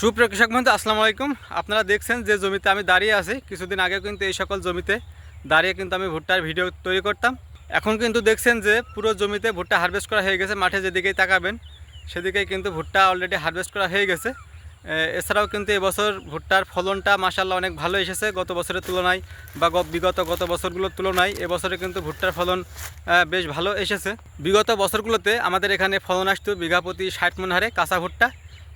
সুপ্রিয় কৃষক বন্ধু, আসসালামু আলাইকুম। আপনারা দেখছেন যে জমিতে আমি দাঁড়িয়ে আছি। কিছুদিন আগে কিন্তু এই সকল জমিতে দাঁড়িয়ে কিন্তু আমি ভুট্টার ভিডিও তৈরি করতাম। এখন কিন্তু দেখছেন যে পুরো জমিতে ভুট্টা হারভেস্ট করা হয়ে গেছে। মাঠে যেদিকেই তাকাবেন, সেদিকেই কিন্তু ভুট্টা অলরেডি হারভেস্ট করা হয়ে গেছে। এছাড়াও কিন্তু এবছর ভুট্টার ফলনটা মাসাল্লাহ অনেক ভালো এসেছে। গত বছরের তুলনায় বা বিগত গত বছরগুলোর তুলনায় এবছরে কিন্তু ভুট্টার ফলন বেশ ভালো এসেছে। বিগত বছরগুলোতে আমাদের এখানে ফলন আসতো বিঘা প্রতি ষাট মন হারে কাঁচা ভুট্টা।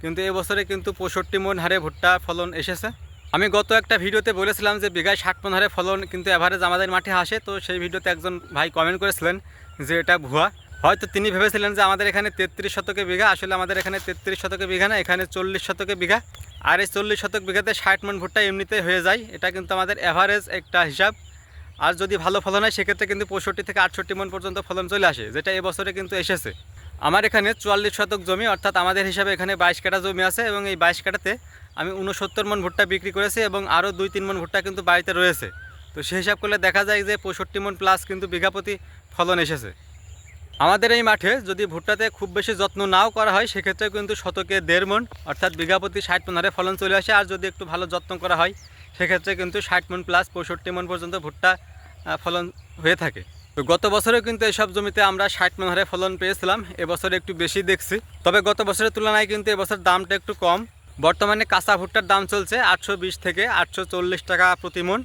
কিন্তু এবছরে কিন্তু পঁয়ষট্টি মন হারে ভুট্টা ফলন এসেছে। আমি গত একটা ভিডিওতে বলেছিলাম যে বিঘায় ষাট মন হারে ফলন কিন্তু অ্যাভারেজ আমাদের মাঠে আসে, তো সেই ভিডিওতে একজন ভাই কমেন্ট করেছিলেন যে এটা ভুয়া। হয়তো তিনি ভেবেছিলেন যে আমাদের এখানে তেত্রিশ শতকে বিঘা, আসলে আমাদের এখানে তেত্রিশ শতকে বিঘা না, এখানে চল্লিশ শতকে বিঘা। আর এই চল্লিশ শতক বিঘাতে ষাট মন ভুট্টা এমনিতে হয়ে যায়, এটা কিন্তু আমাদের অ্যাভারেজ একটা হিসাব। আর যদি ভালো ফলন হয়, সেক্ষেত্রে কিন্তু পঁয়ষট্টি থেকে আটষট্টি মন পর্যন্ত ফলন চলে আসে, যেটা এবছরে কিন্তু এসেছে। আমার এখানে চুয়াল্লিশ শতক জমি, অর্থাৎ আমাদের হিসাবে এখানে বাইশ কাঠা জমি আছে এবং এই বাইশ কাঠাতে আমি উনসত্তর মন ভুট্টা বিক্রি করেছি এবং আরও দুই তিন মন ভুট্টা কিন্তু বাড়িতে রয়েছে। তো সেই হিসাব করলে দেখা যায় যে পঁয়ষট্টি মন প্লাস কিন্তু বিঘা প্রতি ফলন এসেছে। আমাদের এই মাঠে যদি ভুট্টাতে খুব বেশি যত্ন নাও করা হয় সেক্ষেত্রে কিন্তু শতকে দেড় মন, অর্থাৎ বিঘা প্রতি ষাট মন হারে ফলন চলে আসে। আর যদি একটু ভালো যত্ন করা হয়, সেক্ষেত্রে কিন্তু ষাট মন প্লাস পঁয়ষট্টি মন পর্যন্ত ভুট্টা ফলন হয়ে থাকে। তো গত বছরেও কিন্তু এসব জমিতে আমরা ষাট মন হারে ফলন পেয়েছিলাম, এবছরে একটু বেশি দেখছি। তবে গত বছরের তুলনায় কিন্তু এবছর দামটা একটু কম। বর্তমানে কাঁচা ভুট্টার দাম চলছে আটশো বিশ থেকে আটশো চল্লিশ টাকা প্রতি মন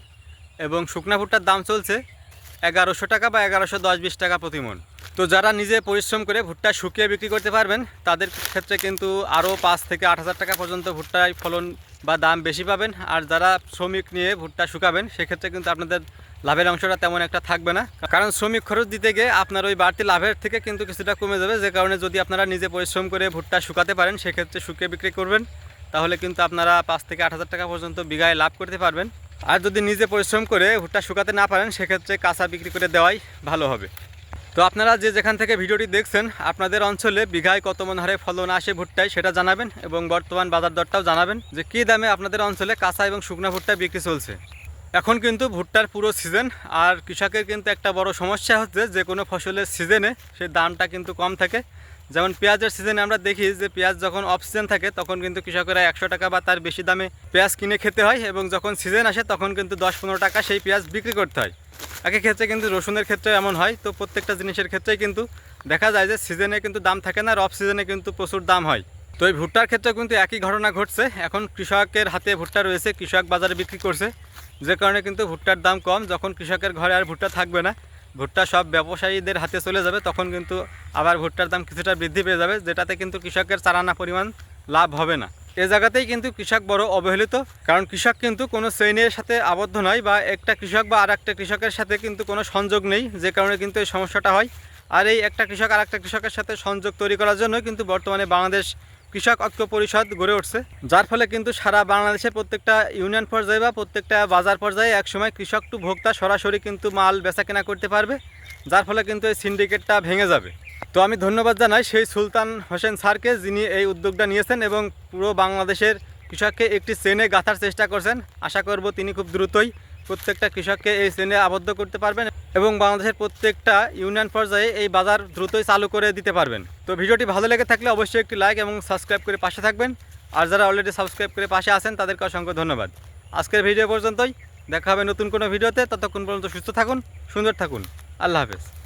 এবং শুকনা ভুট্টার দাম চলছে এগারোশো টাকা বা এগারোশো দশ বিশ টাকা প্রতি মন। তো যারা নিজে পরিশ্রম করে ভুট্টা শুকিয়ে বিক্রি করতে পারবেন, তাদের ক্ষেত্রে কিন্তু আরও পাঁচ থেকে আট হাজার টাকা পর্যন্ত ভুট্টায় ফলন বা দাম বেশি পাবেন আর যারা শ্রমিক নিয়ে ভুট্টা শুকাবেন, সেক্ষেত্রে কিন্তু আপনাদের লাভের অংশটা তেমন একটা থাকবে না। কারণ শ্রমিক খরচ দিতে গিয়ে আপনার ওই বাড়তি লাভের থেকে কিন্তু কিছুটা কমে যাবে। যে কারণে যদি আপনারা নিজে পরিশ্রম করে ভুট্টা শুকাতে পারেন, সেক্ষেত্রে শুকিয়ে বিক্রি করবেন। তাহলে কিন্তু আপনারা পাঁচ থেকে আট হাজার টাকা পর্যন্ত বিঘায় লাভ করতে পারবেন। আর যদি নিজে পরিশ্রম করে ভুট্টা শুকাতে না পারেন, সেক্ষেত্রে কাঁচা বিক্রি করে দেওয়াই ভালো হবে। তো আপনারা যে যেখান থেকে ভিডিওটি দেখছেন, আপনাদের অঞ্চলে বিঘায় কত মন হারে ফলন আসে ভুট্টায় সেটা জানাবেন এবং বর্তমান বাজার দরটাও জানাবেন যে কী দামে আপনাদের অঞ্চলে কাঁচা এবং শুকনা ভুট্টা বিক্রি চলছে। এখন কিন্তু ভুট্টার পুরো সিজন, আর কৃষকের কিন্তু একটা বড় সমস্যা হচ্ছে যে কোনো ফসলের সিজনে সেই দামটা কিন্তু কম থাকে। যেমন পেঁয়াজের সিজনে আমরা দেখি যে পেঁয়াজ যখন অফ সিজন থাকে, তখন কিন্তু কৃষকেরা একশো টাকা বা তার বেশি দামে পেঁয়াজ কিনে খেতে হয় এবং যখন সিজন আসে, তখন কিন্তু দশ পনেরো টাকা সেই পেঁয়াজ বিক্রি করতে হয়। একই ক্ষেত্রে কিন্তু রসুনের ক্ষেত্রে এমন হয়। তো প্রত্যেকটা জিনিসের ক্ষেত্রেই কিন্তু দেখা যায় যে সিজনে কিন্তু দাম থাকে না আর অফ সিজনে কিন্তু প্রচুর দাম হয়। তো এই ভুট্টার ক্ষেত্রে কিন্তু একই ঘটনা ঘটছে। এখন কৃষকের হাতে ভুট্টা রয়েছে, কৃষক বাজারে বিক্রি করছে। যে কারণে কিন্তু ভুট্টার দাম কম। যখন কৃষকের ঘরে আর ভুট্টা থাকবে না, ভুট্টা সব ব্যবসায়ীদের হাতে চলে যাবে, তখন কিন্তু আবার ভুট্টার দাম কিছুটা বৃদ্ধি পেয়ে যাবে, যেটাতে কিন্তু কৃষকের চারানা পরিমাণ লাভ হবে না। এ জায়গাতেই কিন্তু কৃষক বড় অবহেলিত, কারণ কৃষক কিন্তু কোনো শ্রেণির সাথে আবদ্ধ নয় বা একটা কৃষক বা আর একটা কৃষকের সাথে কিন্তু কোনো সংযোগ নেই, যে কারণে কিন্তু এই সমস্যাটা হয়। আর এই একটা কৃষক আর একটা কৃষকের সাথে সংযোগ তৈরি করার জন্য কিন্তু বর্তমানে বাংলাদেশ কৃষক ঐক্য পরিষদ গড়ে উঠছে, যার ফলে কিন্তু সারা বাংলাদেশে প্রত্যেকটা ইউনিয়ন পর্যায়ে বা প্রত্যেকটা বাজার পর্যায়ে একসময় কৃষক টু ভোক্তা সরাসরি কিন্তু মাল বেচা কেনা করতে পারবে, যার ফলে কিন্তু এই সিন্ডিকেটটা ভেঙে যাবে। তো আমি ধন্যবাদ জানাই সেই সুলতান হোসেন স্যারকে যিনি এই উদ্যোগটা নিয়েছেন এবং পুরো বাংলাদেশের কৃষককে একটি শ্রেণে গাঁথার চেষ্টা করছেন। আশা করব তিনি খুব দ্রুতই প্রত্যেকটা কৃষককে এই শ্রেণে আবদ্ধ করতে পারবেন এবং বাংলাদেশের প্রত্যেকটা ইউনিয়ন পর্যায়ে এই বাজার দ্রুতই চালু করে দিতে পারবেন। তো ভিডিওটি ভালো লেগে থাকলে অবশ্যই একটি লাইক এবং সাবস্ক্রাইব করে পাশে থাকবেন। আর যারা অলরেডি সাবস্ক্রাইব করে পাশে আছেন, তাদেরকে অসংখ্য ধন্যবাদ। আজকের ভিডিও পর্যন্তই। দেখা হবে নতুন কোনো ভিডিওতে। ততক্ষণ পর্যন্ত সুস্থ থাকুন, সুন্দর থাকুন। আল্লাহ হাফেজ।